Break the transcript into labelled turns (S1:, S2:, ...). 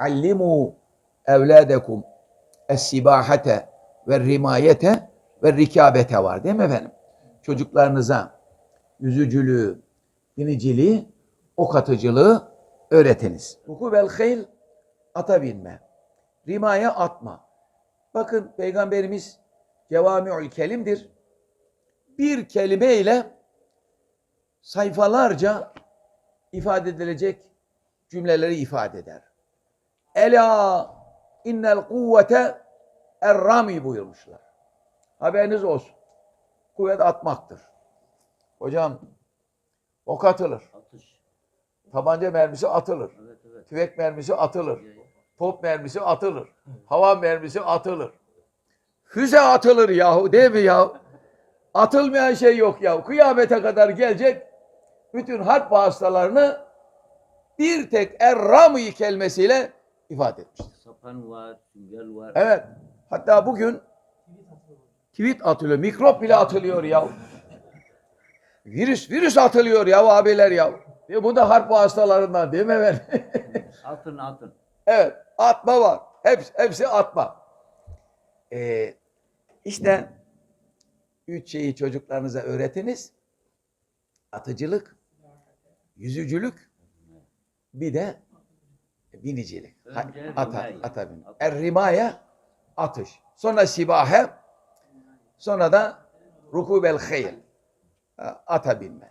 S1: allimu evladekum es-sibahate ve rimayete ve rikabete var değil mi efendim? Çocuklarınıza yüzücülüğü, biniciliği, ok atıcılığı öğretiniz. Ruku vel hayl ata binme. Rimaye atma. Bakın Peygamberimiz cevami'ül kelimdir. Bir kelimeyle sayfalarca ifade edilecek cümleleri ifade eder. Ela innel kuvvete errami buyurmuşlar. Haberiniz olsun. Kuvvet atmaktır. Hocam ok atılır.
S2: Atış.
S1: Tabanca mermisi atılır.
S2: Evet evet.
S1: Tüfek mermisi atılır. Top mermisi atılır. Hava mermisi atılır. Füze atılır yahu değil mi yahu? Atılmayan şey yok yahu. Kıyamete kadar gelecek bütün harp vasıtalarını bir tek errami kelimesiyle ifade etmiştir.
S2: Sapan var, sünger var.
S1: Evet. Hatta bugün tweet atılıyor. Mikrop bile atılıyor ya. Virüs, virüs atılıyor ya abiler ya. E bu da harp vasıtalarından değil mi efendim?
S2: Atın atın.
S1: evet. Atma var. Hepsi, hepsi atma. Ee, işte üç şeyi çocuklarınıza öğretiniz. Atıcılık, yüzücülük, bir de binicilik.
S2: Önce
S1: Ata,
S2: rimaya.
S1: ata bin. Er rimaya atış. Sonra sibahe, sonra da rukubel. Ha, Ata binme.